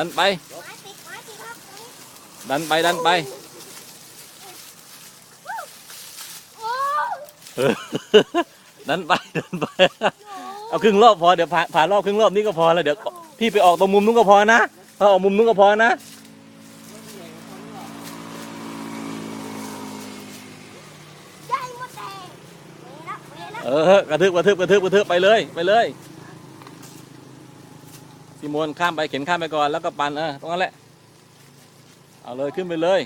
ดันไปไม้ติดไม้ติดครับตรงนี้ดันไป ดันไปโอ้เออดันไปดันไป เอาครึ่งรอบพอเดี๋ยวผ่าผ่ารอบครึ่งรอบนี้ก็พอแล้วเดี๋ยวพี่ไปออกตรงมุมนู้นก็พอนะพอออกมุมนู้นก็พอนะใหญ่หมดแดงเวละเวละเออกระทึบกระทึบกระทึบกระทึบไปเลยไปเลย พี่มนต์ข้ามไปเข็นข้ามไปก่อนแล้วก็ปันเออตรงนั้นแหละเอาเลยขึ้นไปเลย